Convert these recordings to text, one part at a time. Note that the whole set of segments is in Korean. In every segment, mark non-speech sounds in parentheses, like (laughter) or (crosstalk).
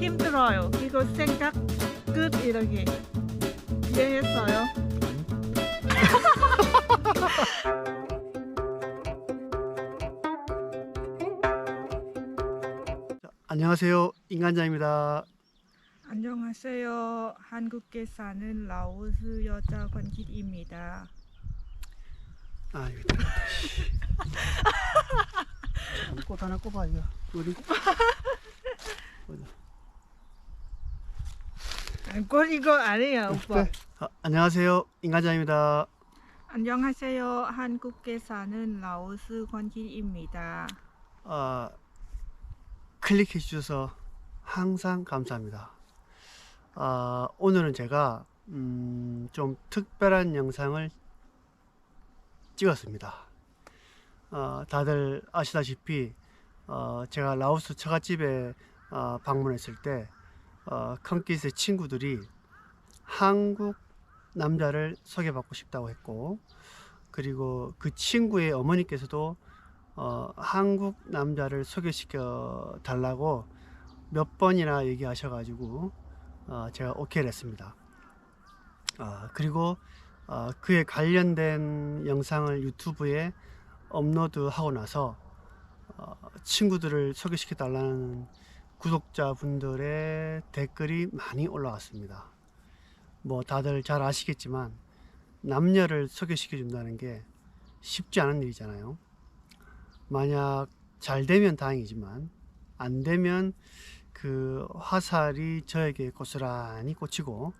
힘들어요. 이거 생각 끝 이렇게 이해했어요? (laughs) 안녕하세요. 인간자입니다. 안녕하세요. 한국에 사는 라오스 여자 권길입니다. 아, 여기. 씨. 참, (laughs) 꽃 하나 꼽아 이거. 어디? (laughs) 어디? 아, 꼭 이거 오빠. 네. 아, 안녕하세요. 인간자입니다. 안녕하세요. 한국에 사는 라오스 권길입니다. 아, 클릭해 주셔서 항상 감사합니다. 아, 오늘은 제가 음, 좀 특별한 영상을 찍었습니다. 어, 다들 아시다시피 어, 제가 라오스 처갓집에 어, 방문했을 때 어, 컨키스의 친구들이 한국 남자를 소개받고 싶다고 했고 그리고 그 친구의 어머니께서도 어, 한국 남자를 소개시켜 달라고 몇 번이나 얘기하셔가지고 어, 제가 오케이를 했습니다. 아, 그리고 어, 그에 관련된 영상을 유튜브에 업로드하고 나서 어, 친구들을 소개시켜 달라는 구독자분들의 댓글이 많이 올라왔습니다. 뭐 다들 잘 아시겠지만 남녀를 소개시켜 준다는 게 쉽지 않은 일이잖아요. 만약 잘 되면 다행이지만 안 되면 그 화살이 저에게 고스란히 꽂히고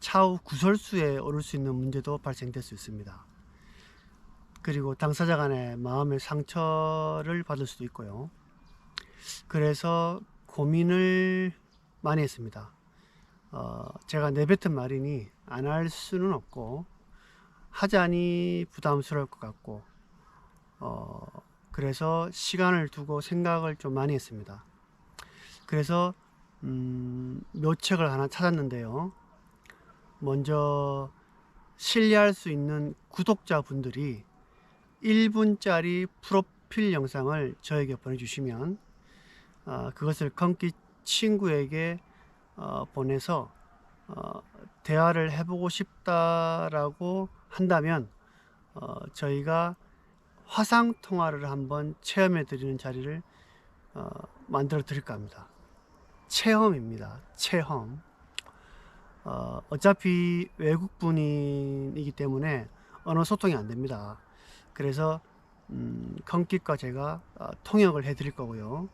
차후 구설수에 오를 수 있는 문제도 발생될 수 있습니다. 그리고 당사자 간의 마음의 상처를 받을 수도 있고요. 그래서 고민을 많이 했습니다. 어, 제가 내뱉은 말이니 안 할 수는 없고 하자니 부담스러울 것 같고 어, 그래서 시간을 두고 생각을 좀 많이 했습니다. 그래서 음, 묘책을 하나 찾았는데요. 먼저 신뢰할 수 있는 구독자분들이 1분짜리 프로필 영상을 저에게 보내주시면 어, 그것을 컨기 친구에게 어, 보내서 어, 대화를 해보고 싶다라고 한다면 어, 저희가 화상 통화를 한번 체험해 드리는 자리를 어, 만들어 드릴까 합니다. 체험입니다. 체험. 어, 어차피 외국 분이기 때문에 언어 소통이 안 됩니다. 그래서 음, 컨kit과 제가 어, 통역을 해 드릴 거고요.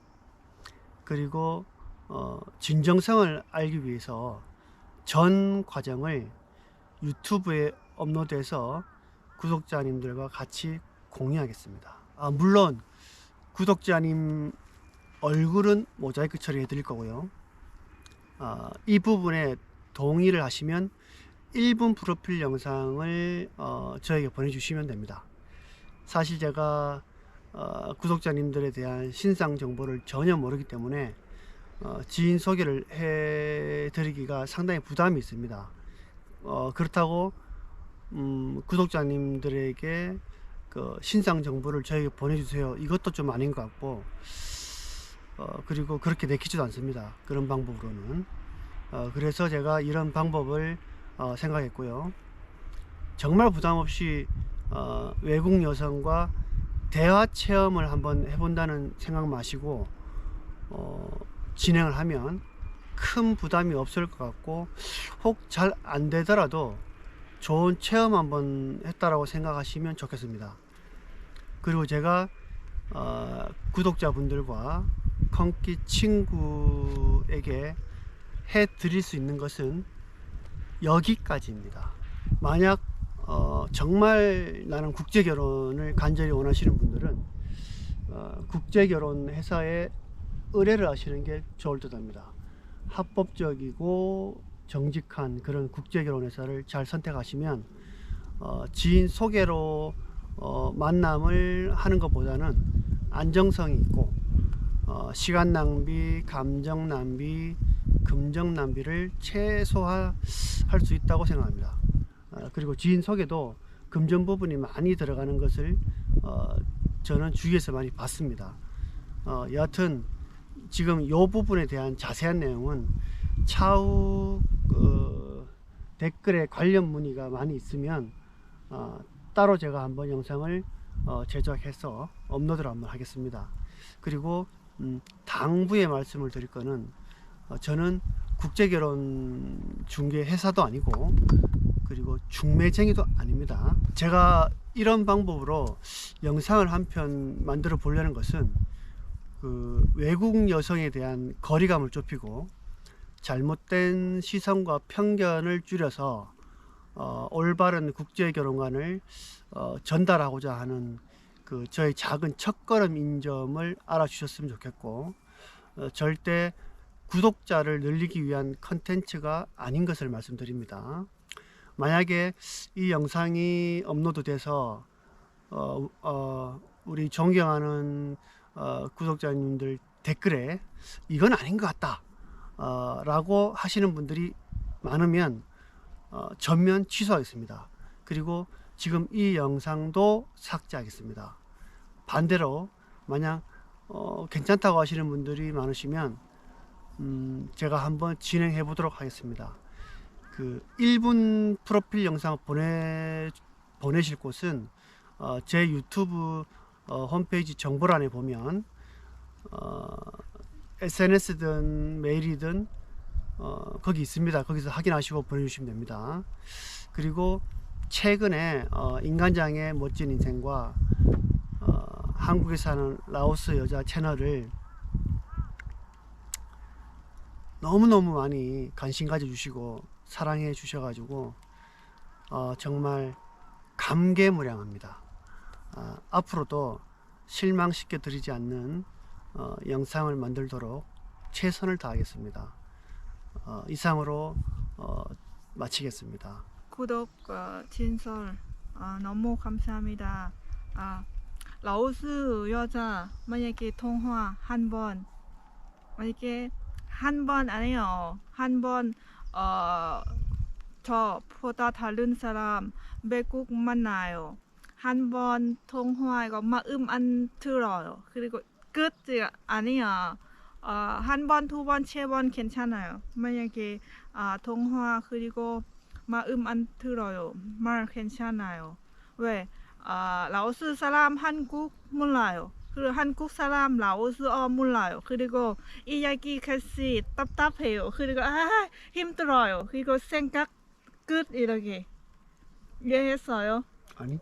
그리고 어, 진정성을 알기 위해서 전 과정을 유튜브에 업로드해서 구독자님들과 같이 공유하겠습니다. 아, 물론 구독자님 얼굴은 모자이크 처리해 드릴 거고요. 아, 이 부분에 동의를 하시면 1분 프로필 영상을 어, 저에게 보내주시면 됩니다. 사실 제가 어, 구독자님들에 대한 신상 정보를 전혀 모르기 때문에 어, 지인 소개를 해드리기가 상당히 부담이 있습니다. 어, 그렇다고 음, 구독자님들에게 그 신상 정보를 저에게 보내주세요. 이것도 좀 아닌 것 같고 어, 그리고 그렇게 내키지도 않습니다. 그런 방법으로는. 어, 그래서 제가 이런 방법을 어, 생각했고요. 정말 부담 없이 어, 외국 여성과 대화 체험을 한번 해본다는 생각 마시고 어, 진행을 하면 큰 부담이 없을 것 같고 혹 잘 안 되더라도 좋은 체험 한번 했다라고 생각하시면 좋겠습니다. 그리고 제가 어, 구독자분들과 컨키 친구에게 해 드릴 수 있는 것은 여기까지입니다. 만약 어, 정말 나는 국제 결혼을 간절히 원하시는 분들은 어, 국제 결혼 회사에 의뢰를 하시는 게 좋을 듯합니다. 합법적이고 정직한 그런 국제 결혼 회사를 잘 선택하시면 어, 지인 소개로 어, 만남을 하는 것보다는 안정성이 있고 어, 시간 낭비, 감정 낭비, 금정 낭비를 최소화할 수 있다고 생각합니다. 어, 그리고 지인 소개도 금전 부분이 많이 들어가는 것을 어, 저는 주위에서 많이 봤습니다. 어, 여하튼 지금 이 부분에 대한 자세한 내용은 차후 그 댓글에 관련 문의가 많이 있으면 어, 따로 제가 한번 영상을 어, 제작해서 업로드를 한번 하겠습니다. 그리고 음, 당부의 말씀을 드릴 거는 어, 저는 국제결혼 중개 회사도 아니고 그리고 중매쟁이도 아닙니다. 제가 이런 방법으로 영상을 한 편 만들어 보려는 것은 그 외국 여성에 대한 거리감을 좁히고 잘못된 시선과 편견을 줄여서 어, 올바른 국제 결혼관을 어, 전달하고자 하는 그 저의 작은 첫걸음인 점을 알아주셨으면 좋겠고 어, 절대 구독자를 늘리기 위한 컨텐츠가 아닌 것을 말씀드립니다. 만약에 이 영상이 업로드돼서 어, 어, 우리 존경하는 어, 구독자님들 댓글에 이건 아닌 것 같다 어, 라고 하시는 분들이 많으면 어, 전면 취소하겠습니다. 그리고 지금 이 영상도 삭제하겠습니다. 반대로 만약 어, 괜찮다고 하시는 분들이 많으시면 음, 제가 한번 진행해 보도록 하겠습니다. 그 1분 프로필 영상 보내 보내실 곳은 어, 제 유튜브 어, 홈페이지 정보란에 보면 어, SNS든 메일이든 어, 거기 있습니다. 거기서 확인하시고 보내주시면 됩니다. 그리고 최근에 어, 인간장의 멋진 인생과 어, 한국에 사는 라오스 여자 채널을 너무너무 많이 관심 가져주시고 사랑해 주셔가지고 어, 정말 감개무량합니다. 아, 앞으로도 실망시켜 드리지 않는 어, 영상을 만들도록 최선을 다하겠습니다. 어, 이상으로 어, 마치겠습니다. 구독 어, 진설 어, 너무 감사합니다. 아, 라오스 여자 만약에 통화 한번 만약에 한 번 아니요 한번 어, 저 보다 다른 사람 외국 만나요. 한 번 통화 이거 마음 안 들어요. 그리고 끝이 아니야. 어, 한 번, 두 번, 세 번 괜찮아요. 만약에 아, 통화 그리고 마음 안 들어요. 말 괜찮아요. 왜? 아, 라오스 사람 한국 몰라요. 그리고 한국 사람 라오스어 몰라요. 그리고 이야기 같이 답답해요. 그리고 아 힘들어요. 그리고 생각 끝 이렇게 이해했어요? 아니?